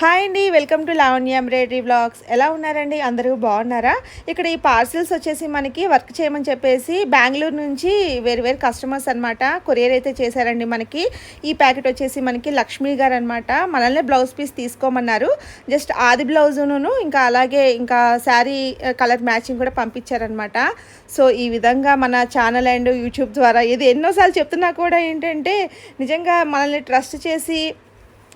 Hi అండి welcome to Lavanya embroidery blogs ఎలా ఉన్నారండి? అందరూ బాగున్నారా? ఇక్కడ ఈ పార్సిల్స్ వచ్చేసి మనకి వర్క్ చేయమని చెప్పేసి బెంగళూరు నుంచి వేరు వేరు కస్టమర్స్ అనమాట కొరియర్ అయితే చేశారండి మనకి. ఈ ప్యాకెట్ వచ్చేసి మనకి లక్ష్మి గారు అనమాట మనల్ని బ్లౌజ్ పీస్ తీసుకోమన్నారు. జస్ట్ ఆది బ్లౌజును ఇంకా అలాగే ఇంకా శారీ కలర్ మ్యాచింగ్ కూడా పంపించారనమాట సో ఈ విధంగా మన ఛానల్ అండ్ యూట్యూబ్ ద్వారా ఇది ఎన్నోసార్లు చెప్తున్నా కూడా ఏంటంటే నిజంగా మనల్ని ట్రస్ట్ చేసి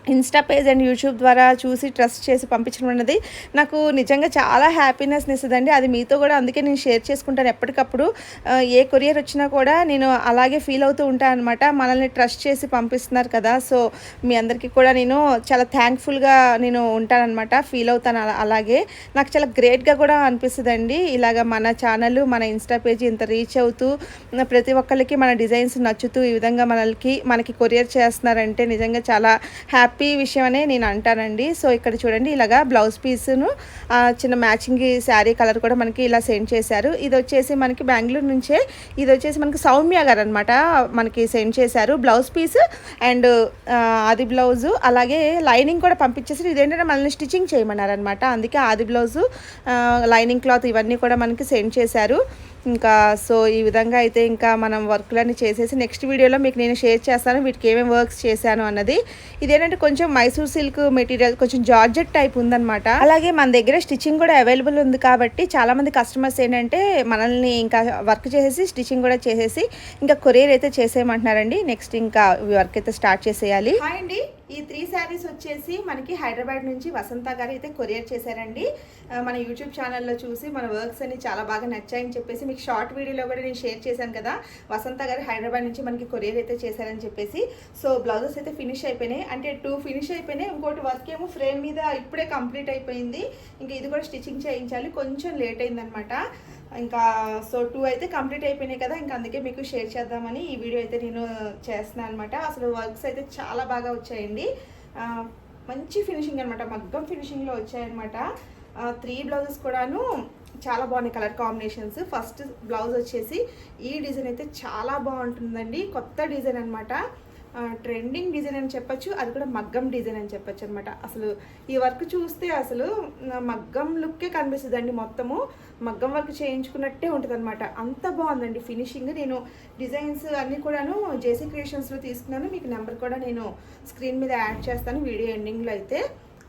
ఇన్స్టా పేజ్ అండ్ యూట్యూబ్ ద్వారా చూసి ట్రస్ట్ చేసి పంపించడం అన్నది నాకు నిజంగా చాలా హ్యాపీనెస్ ఇస్తుందండి అది మీతో కూడా అందుకే నేను షేర్ చేసుకుంటాను ఎప్పటికప్పుడు. ఏ కొరియర్ వచ్చినా కూడా నేను అలాగే ఫీల్ అవుతూ ఉంటాను అనమాట మనల్ని ట్రస్ట్ చేసి పంపిస్తున్నారు కదా. సో మీ అందరికీ కూడా నేను చాలా థ్యాంక్ఫుల్గా నేను ఉంటానన్నమాట ఫీల్ అవుతాను అలా అలాగే. నాకు చాలా గ్రేట్గా కూడా అనిపిస్తుందండి. ఇలాగ మన ఛానల్ మన ఇన్స్టా పేజ్ ఇంత రీచ్ అవుతూ ప్రతి ఒక్కరికి మన డిజైన్స్ నచ్చుతూ ఈ విధంగా మనల్కి మనకి కొరియర్ చేస్తున్నారంటే నిజంగా చాలా హ్యాపీ విషయం అనే నేను అంటానండి. సో ఇక్కడ చూడండి ఇలాగా బ్లౌజ్ పీస్ను చిన్న మ్యాచింగ్ శారీ కలర్ కూడా మనకి ఇలా సెండ్ చేశారు. ఇది వచ్చేసి మనకి బెంగళూరు నుంచే ఇది వచ్చేసి మనకి సౌమ్య గారు అనమాట మనకి సెండ్ చేశారు. బ్లౌజ్ పీస్ అండ్ ఆది బ్లౌజు అలాగే లైనింగ్ కూడా పంపించేసి ఇదేంటంటే మనల్ని స్టిచ్చింగ్ చేయమన్నారు అనమాట అందుకే ఆది బ్లౌజు లైనింగ్ క్లాత్ ఇవన్నీ కూడా మనకి సెండ్ చేశారు. ఇంకా సో ఈ విధంగా అయితే ఇంకా మనం వర్క్లన్నీ చేసేసి నెక్స్ట్ వీడియోలో మీకు నేను షేర్ చేస్తాను వీటికి ఏమేమి వర్క్స్ చేశాను అన్నది. ఇదేంటంటే కొంచెం మైసూర్ సిల్క్ మెటీరియల్ కొంచెం జార్జెట్ టైప్ ఉందనమాట అలాగే మన దగ్గర స్టిచ్చింగ్ కూడా అవైలబుల్ ఉంది కాబట్టి చాలామంది కస్టమర్స్ ఏంటంటే మనల్ని ఇంకా వర్క్ చేసేసి స్టిచ్చింగ్ కూడా చేసేసి ఇంకా కొరియర్ అయితే చేసేయమంటున్నారండి. నెక్స్ట్ ఇంకా వర్క్ అయితే స్టార్ట్ చేసేయాలి. హాయ్ అండి. ఈ త్రీ శారీస్ వచ్చేసి మనకి హైదరాబాద్ నుంచి వసంత గారు అయితే కొరియర్ చేశారండి. మన యూట్యూబ్ ఛానల్లో చూసి మన వర్క్స్ అన్ని చాలా బాగా నచ్చాయని చెప్పేసి మీకు షార్ట్ వీడియోలో కూడా నేను షేర్ చేశాను కదా. వసంత గారు హైదరాబాద్ నుంచి మనకి కొరియర్ అయితే చేశారని చెప్పేసి. సో బ్లౌజెస్ అయితే ఫినిష్ అయిపోయినాయి. అంటే టూ ఫినిష్ అయిపోయినాయి. ఇంకోటి వర్క్ ఏమో ఫ్రేమ్ మీద ఇప్పుడే కంప్లీట్ అయిపోయింది. ఇంకా ఇది కూడా స్టిచ్చింగ్ చేయించాలి. కొంచెం లేట్ అయిందనమాట. ఇంకా సో టూ అయితే కంప్లీట్ అయిపోయినాయి కదా ఇంకా అందుకే మీకు షేర్ చేద్దామని ఈ వీడియో అయితే నేను చేస్తున్నాను అనమాట అసలు వర్క్స్ అయితే చాలా బాగా వచ్చాయండి. మంచి ఫినిషింగ్ అనమాట మగ్గం ఫినిషింగ్లో వచ్చాయన్నమాట. త్రీ బ్లౌజెస్ కూడాను చాలా బాగున్నాయి కలర్ కాంబినేషన్స్. ఫస్ట్ బ్లౌజ్ వచ్చేసి ఈ డిజైన్ అయితే చాలా బాగుంటుందండి కొత్త డిజైన్ అనమాట ట్రెండింగ్ డిజైన్ అని చెప్పొచ్చు అది కూడా మగ్గం డిజైన్ అని చెప్పొచ్చు అనమాట అసలు ఈ వర్క్ చూస్తే అసలు మగ్గం లుక్కే కనిపిస్తుందండి మొత్తము. మగ్గం వర్క్ చేయించుకున్నట్టే ఉంటుంది అనమాట అంత బాగుందండి ఫినిషింగ్ నేను డిజైన్స్ అన్నీ కూడాను జేసీ క్రియేషన్స్లో తీసుకున్నాను. మీకు నెంబర్ కూడా నేను స్క్రీన్ మీద యాడ్ చేస్తాను. వీడియో ఎండింగ్లో అయితే.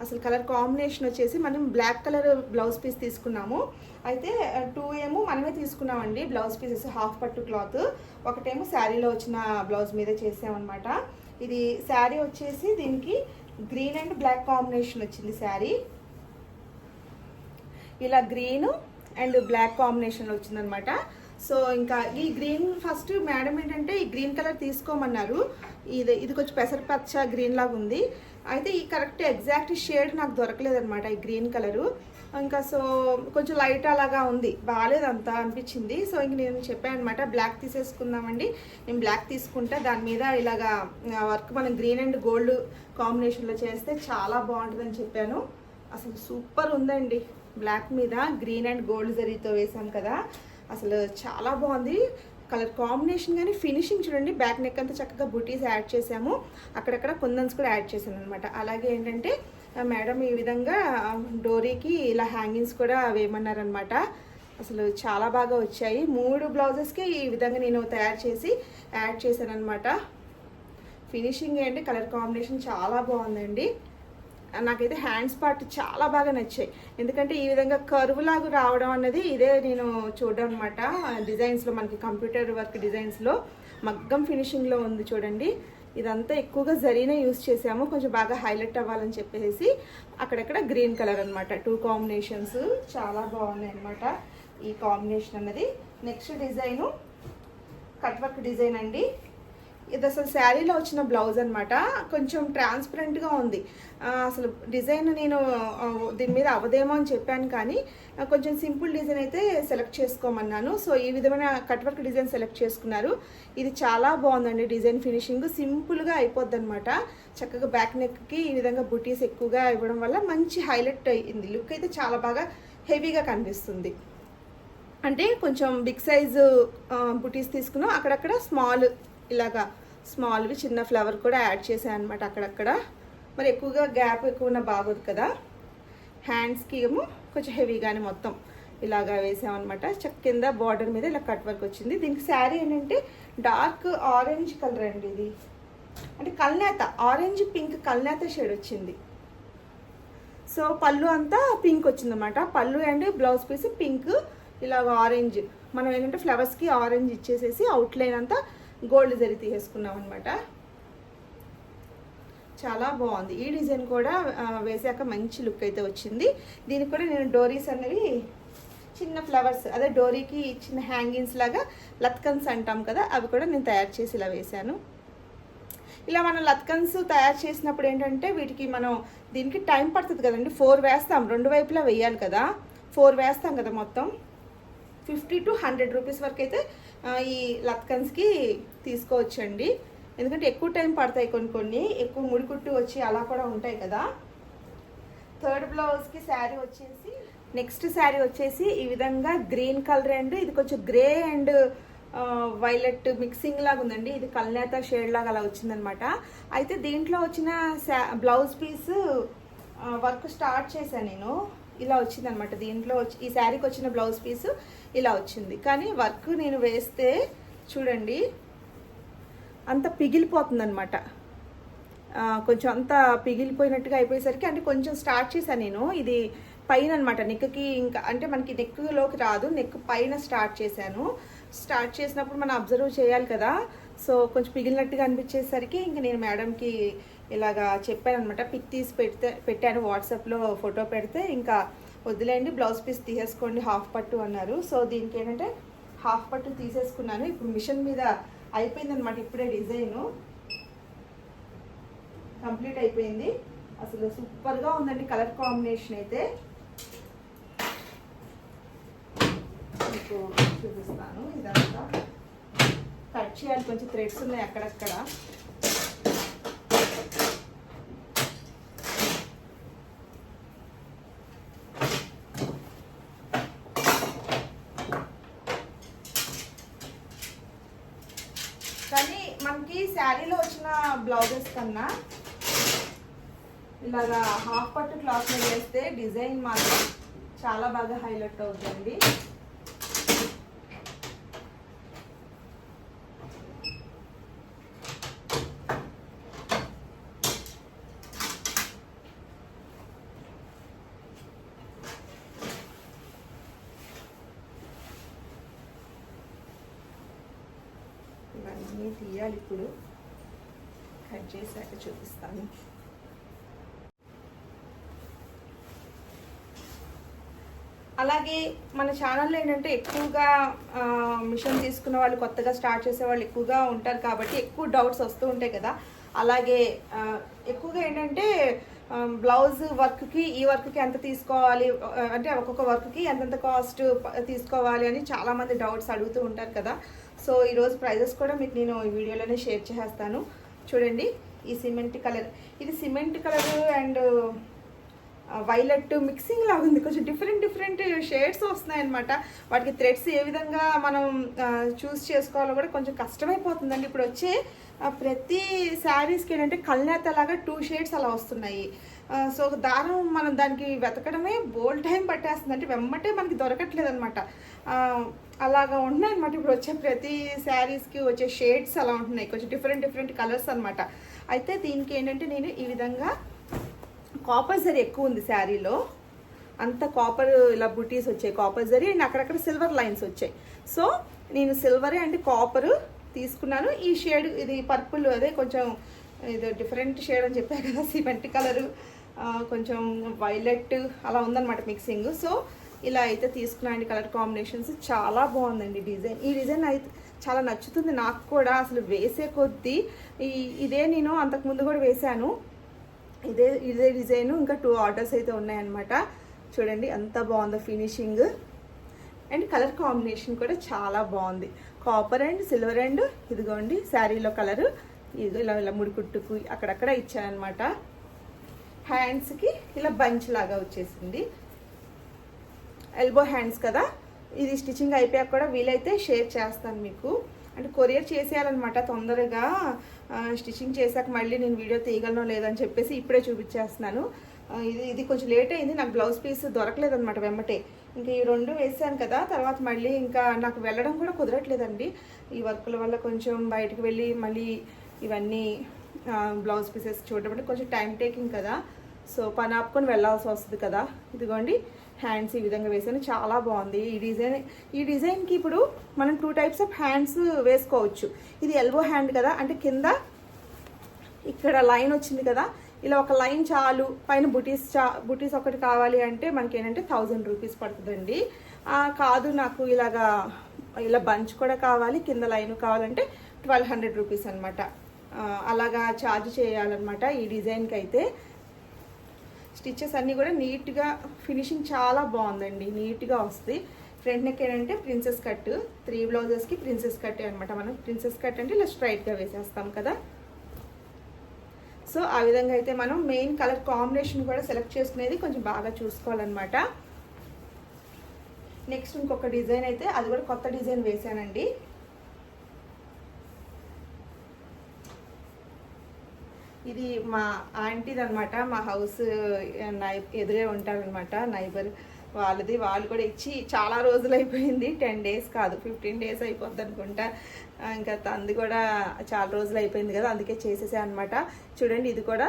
అసలు కలర్ కాంబినేషన్ వచ్చేసి మనం బ్లాక్ కలర్ బ్లౌజ్ పీస్ తీసుకున్నాము. అయితే టూ ఏమో మనమే తీసుకున్నామండి బ్లౌజ్ పీసెస్ హాఫ్ పట్టు క్లాత్. ఒకటేమో శారీలో వచ్చిన బ్లౌజ్ మీద చేసామన్నమాట. ఇది శారీ వచ్చేసి దీనికి గ్రీన్ అండ్ బ్లాక్ కాంబినేషన్ వచ్చింది శారీ. ఇలా గ్రీన్ అండ్ బ్లాక్ కాంబినేషన్లో వచ్చిందనమాట సో ఇంకా ఈ గ్రీన్ ఫస్ట్ మేడం ఏంటంటే ఈ గ్రీన్ కలర్ తీసుకోమన్నారు. ఇది ఇది కొంచెం పెసరపచ్చ గ్రీన్ లాగా ఉంది. అయితే ఈ కరెక్ట్ ఎగ్జాక్ట్ షేడ్ నాకు దొరకలేదనమాట ఈ గ్రీన్ కలరు. ఇంకా సో కొంచెం లైట్ అలాగా ఉంది. బాగాలేదు అంత అనిపించింది. సో ఇంక నేను చెప్పాను అనమాట బ్లాక్ తీసేసుకుందామండి. నేను బ్లాక్ తీసుకుంటే. దాని మీద ఇలాగా వర్క్ మనం గ్రీన్ అండ్ గోల్డ్ కాంబినేషన్లో చేస్తే చాలా బాగుంటుందని చెప్పాను. అసలు సూపర్ ఉందండి. బ్లాక్ మీద గ్రీన్ అండ్ గోల్డ్ జరీతో వేసాం కదా. అసలు చాలా బాగుంది. కలర్ కాంబినేషన్ కానీ ఫినిషింగ్ చూడండి. బ్యాక్ నెక్ అంతా చక్కగా బుటీస్ యాడ్ చేసాము. అక్కడక్కడ కుందన్స్ కూడా యాడ్ చేశాను అనమాట అలాగే ఏంటంటే మేడం ఈ విధంగా డోరీకి ఇలా హ్యాంగింగ్స్ కూడా వేయమన్నారనమాట అసలు చాలా బాగా వచ్చాయి. మూడు బ్లౌజెస్కి ఈ విధంగా నేను తయారు చేసి యాడ్ చేశాను అనమాట ఫినిషింగ్ ఏంటి? కలర్ కాంబినేషన్ చాలా బాగుందండి. నాకైతే హ్యాండ్స్ పార్ట్ చాలా బాగా నచ్చాయి. ఎందుకంటే ఈ విధంగా కర్వ్ లాగా రావడం అన్నది ఇదే నేను చూడడం అనమాట డిజైన్స్లో మనకి కంప్యూటర్ వర్క్ డిజైన్స్లో మగ్గం ఫినిషింగ్లో ఉంది చూడండి. ఇదంతా ఎక్కువగా జరీనే యూస్ చేసాము. కొంచెం బాగా హైలైట్ అవ్వాలని చెప్పేసి అక్కడక్కడ గ్రీన్ కలర్ అనమాట టూ కాంబినేషన్స్ చాలా బాగున్నాయి అనమాట ఈ కాంబినేషన్ అన్నది. Next design cut work design అండి. ఇది అసలు శారీలో వచ్చిన బ్లౌజ్ అనమాట కొంచెం ట్రాన్స్పరెంట్గా ఉంది. అసలు డిజైన్ నేను దీని మీద అవదేమో అని చెప్పాను కానీ కొంచెం సింపుల్ డిజైన్ అయితే సెలెక్ట్ చేసుకోమన్నాను. సో ఈ విధమైన కట్ వర్క్ డిజైన్ సెలెక్ట్ చేసుకున్నారు. ఇది చాలా బాగుందండి డిజైన్ ఫినిషింగ్. సింపుల్గా అయిపోద్ది అనమాట చక్కగా బ్యాక్ నెక్కి ఈ విధంగా బుటీస్ ఎక్కువగా ఇవ్వడం వల్ల మంచి హైలైట్ అయింది. లుక్ అయితే చాలా బాగా హెవీగా కనిపిస్తుంది. అంటే కొంచెం బిగ్ సైజు బుటీస్ తీసుకున్నాం. అక్కడక్కడ స్మాల్ ఇలాగా స్మాల్వి చిన్న ఫ్లవర్ కూడా యాడ్ చేశాను అనమాట అక్కడక్కడ. మరి ఎక్కువగా గ్యాప్ ఎక్కువ ఉన్న బాగోదు కదా. హ్యాండ్స్కి ఏమో కొంచెం హెవీగానే మొత్తం ఇలాగా వేసామన్నమాట చక్క కింద బార్డర్ మీద ఇలా కట్ వర్క్ వచ్చింది. దీనికి శారీ ఏంటంటే డార్క్ ఆరెంజ్ కలర్ అండి ఇది. అంటే Kalneta orange pink Kalneta shade వచ్చింది. సో పళ్ళు అంతా పింక్ వచ్చిందన్నమాట పళ్ళు అండ్ బ్లౌజ్ పీస్ పింక్ ఇలాగ ఆరెంజ్. మనం ఏంటంటే ఫ్లవర్స్కి ఆరెంజ్ ఇచ్చేసేసి అవుట్లైన్ అంతా గోల్డ్ జరి తీసేసుకున్నాం అనమాట చాలా బాగుంది. ఈ డిజైన్ కూడా వేసాక మంచి లుక్ అయితే వచ్చింది. దీనికి కూడా నేను డోరీస్ అనేవి చిన్న ఫ్లవర్స్ అదే డోరీకి చిన్న హ్యాంగింగ్స్ లాగా లత్కన్స్ అంటాం కదా అవి కూడా నేను తయారు చేసి ఇలా వేశాను. ఇలా మనం లత్కన్స్ తయారు చేసినప్పుడు ఏంటంటే వీటికి మనం దీనికి టైం పడుతుంది కదండి. ఫోర్ వేస్తాం. రెండు వైపులా వేయాలి కదా. ఫోర్ వేస్తాం కదా మొత్తం. ఫిఫ్టీ టు హండ్రెడ్ రూపీస్ వరకు అయితే ఈ లత్కన్స్కి తీసుకోవచ్చండి. ఎందుకంటే ఎక్కువ టైం పడతాయి కొన్ని కొన్ని ఎక్కువ ముడికుట్టు వచ్చి అలా కూడా ఉంటాయి కదా. థర్డ్ బ్లౌజ్కి శారీ వచ్చేసి నెక్స్ట్ శారీ వచ్చేసి ఈ విధంగా గ్రీన్ కలర్ అండ్ ఇది కొంచెం గ్రే అండ్ వైలెట్ మిక్సింగ్ లాగా ఉందండి. ఇది కల్నేత షేడ్ లాగా అలా వచ్చిందనమాట. అయితే దీంట్లో వచ్చిన బ్లౌజ్ పీస్ వర్క్ స్టార్ట్ చేశాను నేను. ఇలా వచ్చింది అనమాట దీంట్లో వచ్చి ఈ శారీకి వచ్చిన బ్లౌజ్ పీస్ ఇలా వచ్చింది. కానీ వర్క్ నేను వేస్తే చూడండి అంత పిగిలిపోతుంది అనమాట కొంచెం అంత పిగిలిపోయినట్టుగా అయిపోయేసరికి అంటే కొంచెం స్టార్ట్ చేశాను నేను. ఇది పైన అనమాట నెక్కి ఇంకా అంటే మనకి నెక్లోకి రాదు. నెక్ పైన స్టార్ట్ చేశాను. స్టార్ట్ చేసినప్పుడు మనం అబ్జర్వ్ చేయాలి కదా. సో కొంచెం పిగిలినట్టుగా అనిపించేసరికి ఇంకా నేను మేడంకి ఇలాగా చెప్పాను అనమాట పిక్ తీసి పెడితే పెట్టాను వాట్సాప్లో ఫోటో పెడితే ఇంకా వదిలేండి బ్లౌజ్ పీస్ తీసేసుకోండి హాఫ్ పట్టు అన్నారు. సో దీనికి ఏంటంటే హాఫ్ పట్టు తీసేసుకున్నాను. ఇప్పుడు మిషన్ మీద అయిపోయిందనమాట ఇప్పుడే డిజైను. కంప్లీట్ అయిపోయింది. అసలు సూపర్గా ఉందండి కలర్ కాంబినేషన్ అయితే. మీకు చూపిస్తాను ఇదంతా. కట్ చేయాలి కొంచెం థ్రెడ్స్ ఉన్నాయి అక్కడక్కడ. కానీ మనకి శారీలో వచ్చిన బ్లౌజెస్ కన్నా ఇలాగా హాఫ్ పట్టు క్లాత్ మీద వేస్తే డిజైన్ మాత్రం చాలా బాగా హైలైట్ అవుతుంది. అన్నీ తీయాలి ఇప్పుడు. కట్ చేశాక చూపిస్తాను. అలాగే మన ఛానల్లో ఏంటంటే ఎక్కువగా మిషన్ తీసుకున్న వాళ్ళు కొత్తగా స్టార్ట్ చేసే వాళ్ళు ఎక్కువగా ఉంటారు కాబట్టి ఎక్కువ డౌట్స్ వస్తూ ఉంటాయి కదా. అలాగే ఎక్కువగా ఏంటంటే బ్లౌజ్ వర్క్కి ఈ వర్క్కి ఎంత తీసుకోవాలి అంటే ఒక్కొక్క వర్క్కి ఎంతెంత కాస్ట్ తీసుకోవాలి అని చాలామంది డౌట్స్ అడుగుతూ ఉంటారు కదా. సో ఈరోజు ప్రైజెస్ కూడా మీకు నేను ఈ వీడియోలోనే షేర్ చేసేస్తాను. చూడండి ఈ సిమెంట్ కలర్. ఇది cement colour and violet mixing లాగా ఉంది. కొంచెం డిఫరెంట్ డిఫరెంట్ షేడ్స్ వస్తున్నాయి అనమాట వాటికి థ్రెడ్స్ ఏ విధంగా మనం చూస్ చేసుకోవాలో కూడా కొంచెం కష్టమైపోతుందండి. ఇప్పుడు వచ్చే ప్రతి శారీస్కి ఏంటంటే కల్నేత లాగా టూ షేడ్స్ అలా వస్తున్నాయి. సో దారం మనం దానికి వెతకడమే బోల్ టైం పట్టేస్తుంది అంటే వెమ్మటే మనకి దొరకట్లేదు అనమాట అలాగా ఉంటున్నాయి అనమాట ఇప్పుడు వచ్చే ప్రతి శారీస్కి వచ్చే షేడ్స్ అలా ఉంటున్నాయి. కొంచెం డిఫరెంట్ డిఫరెంట్ కలర్స్ అనమాట అయితే దీనికి ఏంటంటే నేను ఈ విధంగా కాపర్ జరీ ఎక్కువ ఉంది శారీలో. అంత కాపర్ ఇలా బుటీస్ వచ్చాయి. కాపర్ జరీ అండ్ అక్కడక్కడ సిల్వర్ లైన్స్ వచ్చాయి. సో నేను సిల్వరే అండ్ కాపరు తీసుకున్నాను. ఈ షేడ్ ఇది పర్పుల్ అదే కొంచెం ఇది డిఫరెంట్ షేడ్ అని చెప్పాను కదా సిమెంట్ కలరు. కొంచెం వైలెట్ అలా ఉందన్నమాట మిక్సింగ్. సో ఇలా అయితే తీసుకున్నాయండి కలర్ కాంబినేషన్స్. చాలా బాగుందండి డిజైన్. ఈ డిజైన్ అయితే చాలా నచ్చుతుంది నాకు కూడా. అసలు వేసే కొద్దీ ఈ ఇదే నేను అంతకుముందు కూడా వేశాను. ఇదే ఇదే డిజైన్. ఇంకా టూ ఆర్డర్స్ అయితే ఉన్నాయన్నమాట. చూడండి ఎంత బాగుందో ఫినిషింగ్. అండ్ కలర్ కాంబినేషన్ కూడా చాలా బాగుంది. కాపర్ అండ్ సిల్వర్ అండ్ ఇదిగోండి శారీలో కలరు. ఇది ఇలా ఇలా ముడికుట్టుకు అక్కడక్కడ ఇచ్చానమాట హ్యాండ్స్కి ఇలా బంచ్ లాగా వచ్చేసింది. ఎల్బో హ్యాండ్స్ కదా. ఇది స్టిచ్చింగ్ అయిపోయాక కూడా వీలైతే షేర్ చేస్తాను మీకు. అంటే కొరియర్ చేసేయాలన్నమాట తొందరగా. స్టిచ్చింగ్ చేశాక మళ్ళీ నేను వీడియో తీయగలను లేదని చెప్పేసి ఇప్పుడే చూపించేస్తున్నాను. ఇది ఇది కొంచెం లేట్ అయింది. నాకు బ్లౌజ్ పీస్ దొరకలేదు అనమాట వెమ్మటే ఇంకా ఈ రెండు వేసాను కదా. తర్వాత మళ్ళీ ఇంకా నాకు వెళ్ళడం కూడా కుదరట్లేదండి. ఈ వర్కుల వల్ల కొంచెం బయటకు వెళ్ళి మళ్ళీ ఇవన్నీ బ్లౌజ్ పీసెస్ చూడడం అంటే కొంచెం టైం టేకింగ్ కదా. సో పని ఆపుకొని వెళ్ళాల్సి వస్తుంది కదా. ఇదిగోండి హ్యాండ్స్ ఈ విధంగా వేసాను చాలా బాగుంది. ఈ డిజైన్ ఈ డిజైన్కి ఇప్పుడు మనం టూ టైప్స్ ఆఫ్ హ్యాండ్స్ వేసుకోవచ్చు. ఇది ఎల్బో హ్యాండ్ కదా అంటే కింద ఇక్కడ లైన్ వచ్చింది కదా. ఇలా ఒక లైన్ చాలు. పైన బుటీస్ చా బుటీస్ ఒకటి కావాలి అంటే మనకి ఏంటంటే థౌజండ్ రూపీస్ పడుతుందండి. కాదు నాకు ఇలాగా ఇలా బంచ్ కూడా కావాలి కింద లైన్ కావాలంటే ట్వెల్వ్ హండ్రెడ్ రూపీస్ అనమాట అలాగా ఛార్జ్ చేయాలన్నమాట ఈ డిజైన్కి అయితే స్టిచెస్ అన్నీ కూడా నీట్గా ఫినిషింగ్ చాలా బాగుందండి నీట్గా వస్తుంది ఫ్రంట్ నెక్ ఏంటంటే ప్రిన్సెస్ కట్ త్రీ బ్లౌజెస్కి ప్రిన్సెస్ కట్ అనమాట మనం ప్రిన్సెస్ కట్ అంటే ఇలా స్ట్రైట్గా వేసేస్తాం కదా. సో ఆ విధంగా అయితే మనం మెయిన్ కలర్ కాంబినేషన్ కూడా సెలెక్ట్ చేసుకునేది కొంచెం బాగా చూసుకోవాలన్నమాట. నెక్స్ట్ ఇంకొక డిజైన్ అయితే అది కూడా కొత్త డిజైన్ వేసానండి. ఇది మా ఆంటీది అనమాట మా హౌస్ నై ఎదురే ఉంటారనమాట నైబర్ వాళ్ళది. వాళ్ళు కూడా ఇచ్చి చాలా రోజులు అయిపోయింది టెన్ డేస్ కాదు ఫిఫ్టీన్ డేస్ అయిపోద్ది అనుకుంటా ఇంకా తంది కూడా చాలా రోజులు అయిపోయింది కదా అందుకే చేసేసా అనమాట చూడండి ఇది కూడా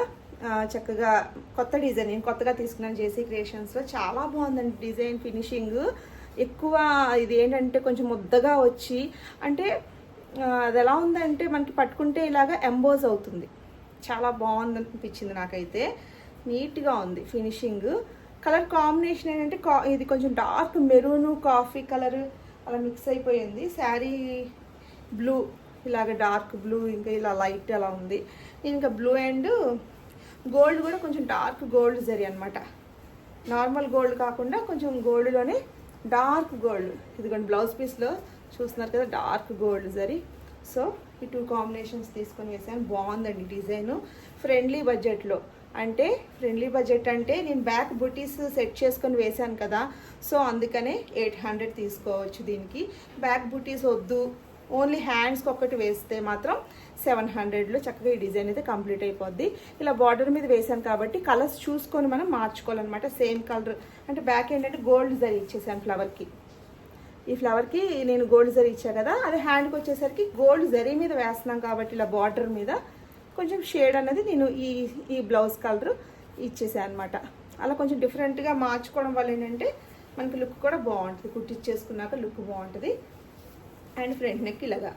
చక్కగా కొత్త డిజైన్. నేను కొత్తగా తీసుకున్నాను జేసీ క్రియేషన్స్లో. చాలా బాగుందండి డిజైన్ ఫినిషింగ్. ఎక్కువ ఇది ఏంటంటే కొంచెం ముద్దగా వచ్చి అంటే అది ఎలా ఉందంటే మనకి పట్టుకుంటే ఇలాగా ఎంబోజ్ అవుతుంది. చాలా బాగుంది అనిపించింది నాకైతే. నీట్గా ఉంది ఫినిషింగ్. కలర్ కాంబినేషన్ ఏంటంటే కా ఇది కొంచెం డార్క్ మెరూన్ కాఫీ కలర్ అలా మిక్స్ అయిపోయింది. శారీ బ్లూ ఇలాగ డార్క్ బ్లూ ఇంకా ఇలా లైట్ అలా ఉంది. ఇంకా బ్లూ అండ్ గోల్డ్ కూడా కొంచెం డార్క్ గోల్డ్ జరి అనమాట నార్మల్ గోల్డ్ కాకుండా కొంచెం గోల్డ్లోనే డార్క్ గోల్డ్. ఇదిగోండి బ్లౌజ్ పీస్లో చూస్తున్నారు కదా డార్క్ గోల్డ్ జరి. సో ఈ టూ కాంబినేషన్స్ తీసుకొని వేసాను బాగుందండి డిజైన్. ఫ్రెండ్లీ బడ్జెట్లో. అంటే ఫ్రెండ్లీ బడ్జెట్ అంటే నేను బ్యాక్ బుటీస్ సెట్ చేసుకొని వేశాను కదా. సో అందుకనే ఎయిట్ హండ్రెడ్ తీసుకోవచ్చు దీనికి. బ్యాక్ బుటీస్ వద్దు. ఓన్లీ హ్యాండ్స్కి ఒక్కటి వేస్తే మాత్రం సెవెన్ హండ్రెడ్లో చక్కగా ఈ డిజైన్ అయితే కంప్లీట్ అయిపోద్ది. ఇలా బార్డర్ మీద వేసాను కాబట్టి కలర్స్ చూసుకొని మనం మార్చుకోవాలన్నమాట. Same colour. అంటే బ్యాక్ ఏంటంటే గోల్డ్ జరీ ఇచ్చేసాను ఫ్లవర్కి. ఈ ఫ్లవర్కి నేను గోల్డ్ జరీ ఇచ్చా కదా అది హ్యాండ్కి వచ్చేసరికి గోల్డ్ జరీ మీద వేస్తున్నాం కాబట్టి ఇలా బార్డర్ మీద కొంచెం షేడ్ అనేది నేను ఈ ఈ బ్లౌజ్ కలర్ ఇచ్చేసాను అనమాట అలా కొంచెం డిఫరెంట్గా మార్చుకోవడం వల్ల ఏంటంటే మనకి లుక్ కూడా బాగుంటుంది. కుట్టించేసుకున్నాక లుక్ బాగుంటుంది. అండ్ ఫ్రంట్ నెక్ ఇలాగా.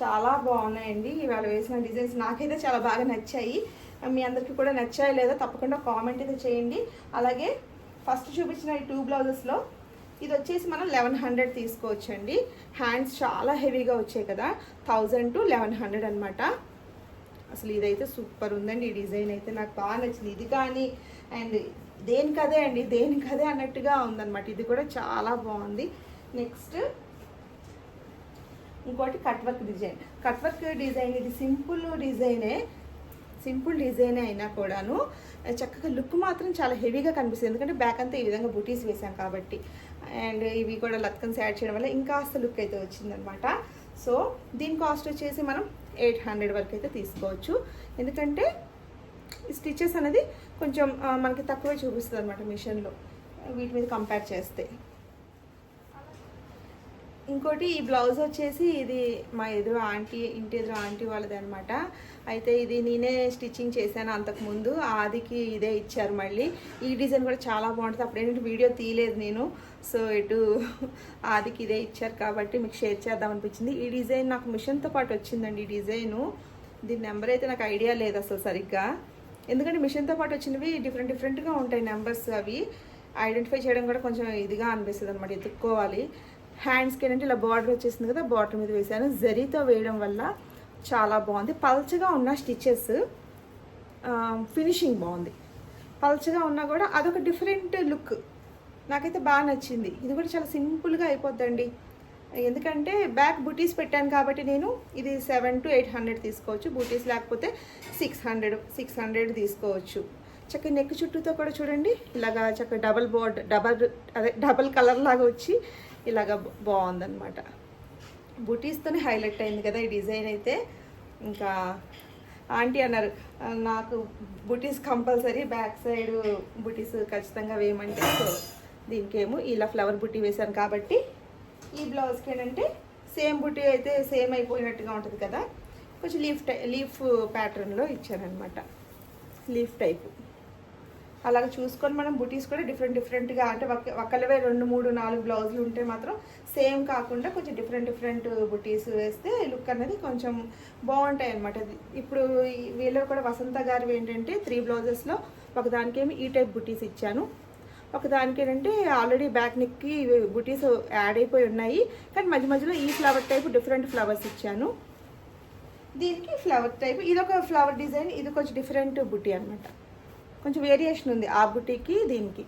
చాలా బాగున్నాయండి. ఇవాళ వేసిన డిజైన్స్ నాకైతే చాలా బాగా నచ్చాయి. మీ అందరికీ కూడా నచ్చాయి లేదా తప్పకుండా కామెంట్ అయితే చేయండి. అలాగే ఫస్ట్ చూపించిన ఈ టూ బ్లౌజెస్లో ఇది వచ్చేసి మనం లెవెన్ హండ్రెడ్ తీసుకోవచ్చండి. హ్యాండ్స్ చాలా హెవీగా వచ్చాయి కదా. థౌజండ్ టు లెవెన్ హండ్రెడ్ అనమాట అసలు ఇదైతే సూపర్ ఉందండి. ఈ డిజైన్ అయితే నాకు బాగా నచ్చింది. ఇది కానీ అండ్ దేనికదే అండి దేనికదే అన్నట్టుగా ఉందన్నమాట. ఇది కూడా చాలా బాగుంది. నెక్స్ట్ ఇంకోటి cut work design. Cut work design ఇది సింపుల్ డిజైనే సింపుల్ డిజైనే అయినా కూడాను. చక్కగా లుక్ మాత్రం చాలా హెవీగా కనిపిస్తుంది. ఎందుకంటే బ్యాక్ అంతా ఈ విధంగా బుటీస్ వేసాం కాబట్టి. అండ్ ఇవి కూడా లత్కన్స్ యాడ్ చేయడం వల్ల ఇంకాస్త లుక్ అయితే వచ్చిందనమాట సో దీని కాస్ట్ వచ్చేసి మనం ఎయిట్ హండ్రెడ్ వరకు అయితే తీసుకోవచ్చు. ఎందుకంటే స్టిచెస్ అనేది కొంచెం మనకి తక్కువే చూపిస్తుంది అనమాట మిషన్లో. వీటి మీద కంపేర్ చేస్తే. ఇంకోటి ఈ బ్లౌజ్ వచ్చేసి ఇది మా ఎదురు ఆంటీ ఇంటి ఎదురు ఆంటీ వాళ్ళది అనమాట అయితే ఇది నేనే స్టిచ్చింగ్ చేశాను అంతకుముందు. ఆదికి ఇదే ఇచ్చారు మళ్ళీ. ఈ డిజైన్ కూడా చాలా బాగుంటుంది. అప్పుడేంటంటే వీడియో తీయలేదు నేను. సో ఇటు ఆదికి ఇదే ఇచ్చారు కాబట్టి మీకు షేర్ చేద్దాం అనిపించింది. ఈ డిజైన్ నాకు మిషన్తో పాటు వచ్చిందండి ఈ డిజైను. దీని నెంబర్ అయితే నాకు ఐడియా లేదు అసలు సరిగ్గా. ఎందుకంటే మిషన్తో పాటు వచ్చినవి డిఫరెంట్ డిఫరెంట్గా ఉంటాయి నెంబర్స్ అవి. ఐడెంటిఫై చేయడం కూడా కొంచెం ఇదిగా అనిపిస్తుంది అనమాట ఎత్తుక్కోవాలి. హ్యాండ్స్కి ఏంటంటే ఇలా బార్డర్ వచ్చేసింది కదా బార్డర్ మీద వేసాను జరీతో వేయడం వల్ల చాలా బాగుంది. పల్చగా ఉన్న స్టిచెస్ ఫినిషింగ్ బాగుంది. పల్చగా ఉన్నా కూడా అదొక డిఫరెంట్ లుక్. నాకైతే బాగా నచ్చింది. ఇది కూడా చాలా సింపుల్గా అయిపోద్దండి. ఎందుకంటే బ్యాక్ బూటీస్ పెట్టాను కాబట్టి నేను ఇది సెవెన్ టు ఎయిట్ హండ్రెడ్ తీసుకోవచ్చు. బూటీస్ లేకపోతే సిక్స్ హండ్రెడ్ సిక్స్ హండ్రెడ్ తీసుకోవచ్చు. చక్కగా నెక్ చుట్టూతో కూడా చూడండి. ఇలాగా చక్కగా డబల్ బోర్డ్ డబల్ అదే డబల్ కలర్ లాగా వచ్చి ఇలాగా బాగుందనమాట బుటీస్తోనే హైలైట్ అయింది కదా ఈ డిజైన్ అయితే. ఇంకా ఆంటీ అన్నారు నాకు బుటీస్ కంపల్సరీ బ్యాక్ సైడ్ బుటీస్ ఖచ్చితంగా వేయమంటే సో దీనికేమో ఇలా ఫ్లవర్ బుటీ వేశాను కాబట్టి ఈ బ్లౌజ్కి ఏంటంటే సేమ్ బుటీ అయితే సేమ్ అయిపోయినట్టుగా ఉంటుంది కదా. కొంచెం లీఫ్ టై లీఫ్ ప్యాటర్న్లో ఇచ్చానమాట లీఫ్ టైపు. అలాగ చూసుకొని మనం బుటీస్ కూడా డిఫరెంట్ డిఫరెంట్గా అంటే ఒకళ్ళవే రెండు మూడు నాలుగు బ్లౌజులు ఉంటే మాత్రం సేమ్ కాకుండా కొంచెం డిఫరెంట్ డిఫరెంట్ బుటీస్ వేస్తే లుక్ అనేది కొంచెం బాగుంటాయి అనమాట ఇప్పుడు వీళ్ళు కూడా వసంత గారు ఏంటంటే త్రీ బ్లౌజెస్లో ఒకదానికేమి ఈ టైప్ బుటీస్ ఇచ్చాను. ఒకదానికి ఏంటంటే ఆల్రెడీ బ్యాక్ నెక్కి బుటీస్ యాడ్ అయిపోయి ఉన్నాయి. కానీ మధ్య మధ్యలో ఈ ఫ్లవర్ టైప్ డిఫరెంట్ ఫ్లవర్స్ ఇచ్చాను. దీనికి ఫ్లవర్ టైప్ ఇదొక ఫ్లవర్ డిజైన్ ఇది కొంచెం డిఫరెంట్ బుటీ అనమాట కొంచెం వేరియేషన్ ఉంది ఆ బుటీకి దీనికి.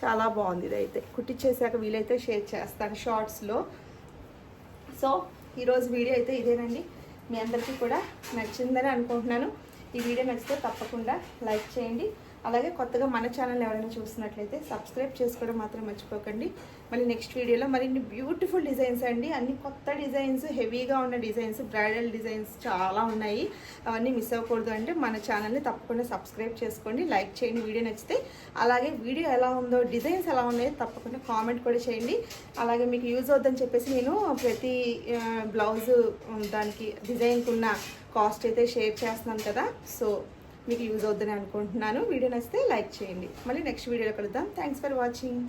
చాలా బాగుంది ఇదైతే. కుట్టించేసాక వీలైతే షేర్ చేస్తాను షార్ట్స్లో సో ఈరోజు వీడియో అయితే ఇదేనండి. మీ అందరికీ కూడా నచ్చిందని అనుకుంటున్నాను. ఈ వీడియో నచ్చితే తప్పకుండా లైక్ చేయండి. అలాగే కొత్తగా మన ఛానల్ ఎవరైనా చూస్తున్నట్లయితే సబ్స్క్రైబ్ చేసుకోవడం మాత్రం మర్చిపోకండి. మళ్ళీ నెక్స్ట్ వీడియోలో మరిన్ని బ్యూటిఫుల్ డిజైన్స్ అండి. అన్ని కొత్త డిజైన్స్ హెవీగా ఉన్న డిజైన్స్ బ్రైడల్ డిజైన్స్ చాలా ఉన్నాయి. అవన్నీ మిస్ అవ్వకూడదు అంటే మన ఛానల్ని తప్పకుండా సబ్స్క్రైబ్ చేసుకోండి. లైక్ చేయండి వీడియో నచ్చితే. అలాగే వీడియో ఎలా ఉందో డిజైన్స్ ఎలా ఉన్నాయో తప్పకుండా కామెంట్ కూడా చేయండి. అలాగే మీకు యూజ్ అవుద్దని చెప్పేసి నేను ప్రతి బ్లౌజ్ దానికి డిజైన్కి ఉన్న కాస్ట్ అయితే షేర్ చేస్తున్నాను కదా. సో మీకు యూజ్ అవుతుందని అనుకుంటున్నాను. వీడియో నచ్చితే లైక్ చేయండి. మళ్ళీ నెక్స్ట్ వీడియోలో కలుద్దాం. Thanks for watching